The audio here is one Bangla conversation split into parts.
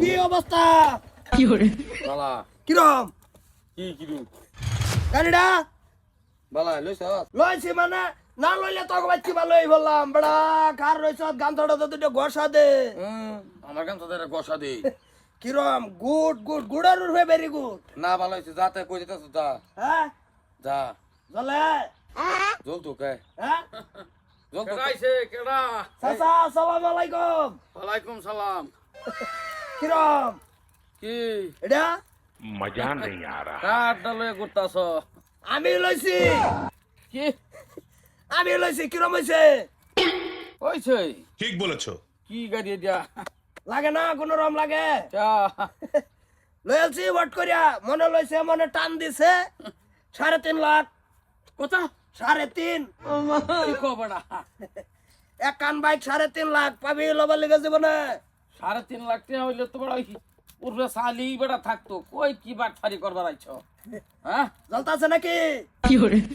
কি অবস্থা? বালা। কিরম? কি কিরু গাড়িটা? বালা লইছ? লইছি মানে না লইলে তো বাচ্চি ভালোই বললাম। বড়া কার রইছ? গান ধরা তো দুটো ঘষা দে। আমার গান তাদের গসা দে। কিরম? গুড গুড গুড়ার উঠবে ভেরি গুড না ভালো হয়েছে যাতে কই যেতেছ যা। হ্যাঁ? যা। চলে জল তো কে? হ্যাঁ? জল তো ওয়ালাইকুম সালাম। কিরম? কি? এটা? মজা নেই আর। কার আমি লইছি। কি? আমি লইছি কিরম হইছে? হইছে। ঠিক বলেছ। কি গাড়ি দিয়া লাগে না কোন রম লাগে। লইছি ভোট করিয়া মনে লইছে মনে টান দিছে সাড়ে তিন লাখ। কোথা? সাড়ে তিন। কি কবড়া এক কান বাইক সাড়ে তিন লাখ পাবি লবার লেগে জীবনে। সাড়ে তিন লাখ টাকা হইলে তো বড় পূর্বে সালি বেড়া থাকতো। কই কি বাট ফারি করবার আইছ? হ্যাঁ? জ্বলতাছে নাকি?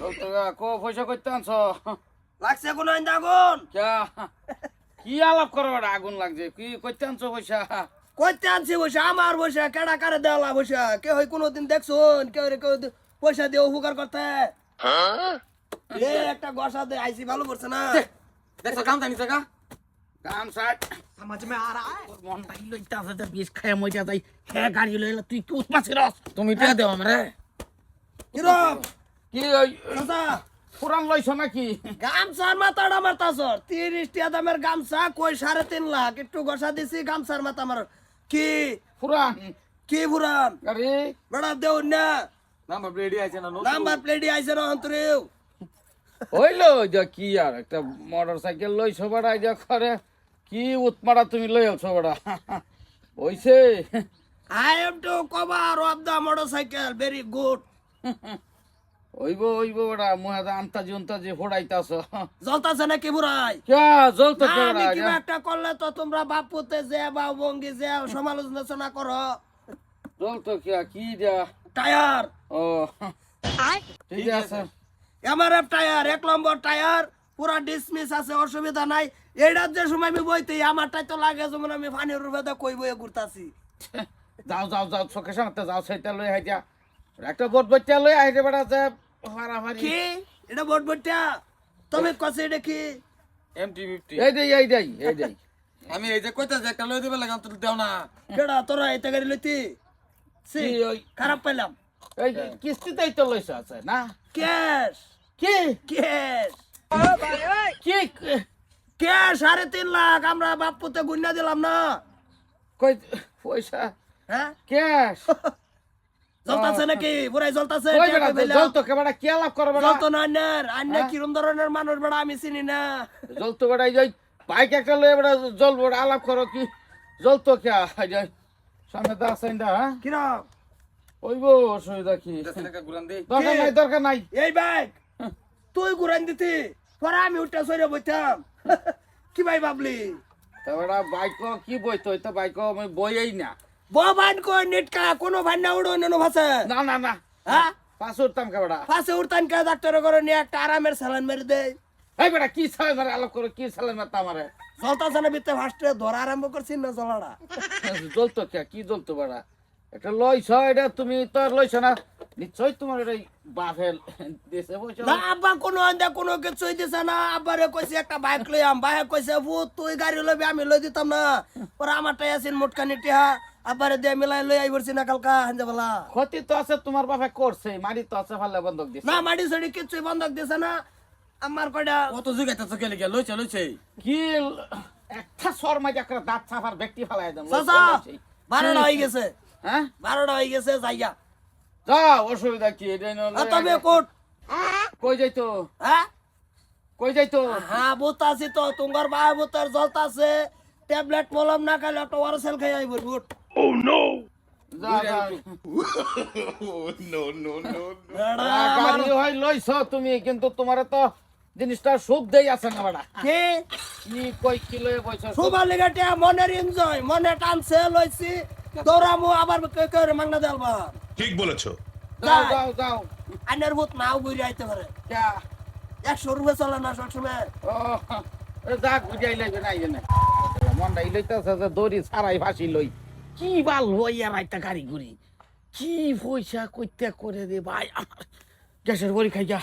চলতো গা, কো পয়সা করতে আনছ? লাগছে কোন আগুন? কি আলাপ করবার আগুন লাগছে? কি করতে আনছ পয়সা? কইতে আনছি বসে আমার বসে কেডা কারে দেওয়া বসে কে হয় কোনোদিন দেখছুন কেউ কেউ দি- পয়সা দিয়ে উপকার করতে। এ একটা গসা দে আইসি ভালো করছে না। দেখছ কাম সাট সমাজ মে আ রা মন আছে বিষ খায় মজা যাই? হে গাড়ি লইলা তুই কি তুমি টিয়া দেও আমরে। কিরম কি ওই চাচা পুরান লইছ নাকি? গামছার মাথাটা মারতাছর তিরিশ টিয়া দামের গামছা কই সাড়ে তিন লাখ? একটু গসা দিছি গামছার মাথা মার। কি? পুরান? কি বুড়ান গাড়ি বেড়া দেউ না। নাম্বার রেডি আছে না নাম্বার প্লেটই আইছে না অন্তরেও। হইল যা কি আর একটা মোটর সাইকেল লইছ বড়া যা করে কি উৎমারা তুমি লই আছো বড়া হইছে। I am to cover of the motorcycle very good হইব হইব বড়া মুহাদা আন্তাজি উন্তাজি ফোড়াইতাছ জ্বলতাছে নাকি বুড়াই? ক্যা জল তো আমি কিবা একটা করলে তো তোমরা বাপুতে যে বা বঙ্গি যে সমালোচনা করো। জল তো ক্যা কি দিয়া টায়ার। ও। ঠিক আছে। আমার টায়ার এক নম্বর টায়ার পুরা ডিসমিস আছে অসুবিধা নাই। এইটার যে সময় আমি বইতে আমারটাই তো লাগে যেমন আমি পানির রূপে কই বইয়ে ঘুরতাছি। যাও যাও যাও চোখের সামনে যাও সেটা লই হাইটা একটা বোট বইটা লই হাইতে বেড়া যে কি? এটা বট বইটা? তুমি কছে এটা কি? এমটি ফিফটি এই দেই এই দেই এই দেই। আমি এই যে কইতা যে একটা লই দিবে লাগাম তুই দেও না। কেডা তোরা এতে গাড়ি লইতি? সি ওই খারাপ পাইলাম। এই কিস্তিতেই তো লইছ আছে না? ক্যাশ। কি? ক্যাশ। কি? ক্যাশ সাড়ে তিন লাখ আমরা বাপুতে গুন্না দিলাম না। কই পয়সা? হ্যাঁ? ক্যাশ। জ্বলতাছে নাকি? বুড়াই জ্বলতাছে? কই বেড়া জল তো কেবাড়া কি আলাপ করবে না জ্বলতো না আন্নার আন্না হ্যাঁ? কিরম ধরনের মানুষ বেড়া আমি চিনি না। জল তো বেড়া যাই বাইক একটা বেড়া জল বেড়া আলাপ করো কি? জল তো কে সামনে দা সাইন্দা হ্যাঁ? কিরম? ওইব অসুবিধা কি? দে। দরকার নাই দরকার নাই। এই বাইক তুই ঘুরান দিতি পরে আমি উঠটা সরে বইতাম। কি ভাই ভাবলি? তা বেড়া বাইক কি বইতো? তো বাইক আমি বইই না। বাবান কই নেটকা কোনো ভাই না উড়ো নেনো ভাষা না না না। হ্যাঁ? পাঁচ উঠতাম কে বেড়া ফাঁসে উঠতান কে ডাক্তার করে নিয়ে একটা আরামের সালান মেরে দেয় এই বেড়া কি সালে মারে? আলাপ করো কি সালে মারতা আমারে? জলতাছে না বিতে ফার্স্টে ধরা আরম্ভ করছি না জলাটা জ্বলতো কে? কি জলতো বেড়া এটা লইছ এটা তুমি তো আর লইছ না। নিশ্চয় তোমার এটা বাফেল দেশে বইছ না আব্বা কোনো আন্দা কোনো কিছু দিছে না। আব্বারে কইছে একটা বাইক লই আম। বাইক কইছে ভূত তুই গাড়ি লবি আমি লই দিতাম না। পরে আমারটাই আছেন মোটকানি টিহা। আব্বারে দিয়ে মিলাই লই আইবরছি না কালকা হাঞ্জা বলা। ক্ষতি তো আছে তোমার বাপে করছে মারি তো আছে ফালে বন্ধক দিছে। না মাটি সাড়ি কিছুই বন্ধক দিছে না। আমার কয়টা কত জিগাইতা তো গেলে গিয়া লইছে লইছে। কি একটা শর্মা একটা দাঁত ছাপার ব্যক্তি ফালাই দেন বারোটা হয়ে গেছে। হ্যাঁ? বারোটা হয়ে গেছে যাইয়া। অসুবিধা কি? তবে কোট কই যাইতো? হ্যাঁ? কই যাইতো? হ্যাঁ বুত আছি তো তোমার ভাই বুতার জলতা আছে ট্যাবলেট মলম না খাইলে একটা ওয়ারসেল খাই আইব বুট যা, যা। বেড়া, আ, গাড়ি হয় লইছ তুমি কিন্তু তোমার তো জিনিসটা সুখ দেই আছে না বেড়া। কি? কি কই কি লয়ে বইছ সুবার লেগাটে মনের এনজয় মনে টানছে লইছি। দৌড়ামু আবার কে কে রে মাংনা দেলবা ঠিক বলেছ। যাও যাও যাও। আইনের ভূত নাও ঘুরে আইতে পারে। একশো রুপে চলে না সবসময়। যা গুজাই লাগবে না আইবে না মনটা ইলাইতেছে যে দড়ি ছাড়াই ফাঁসি লই। কি বাল আর একটা গাড়ি ঘুরি। কি পয়সা কইতে করে রে ভাই। আমার গ্যাসের বড়ি খাই যা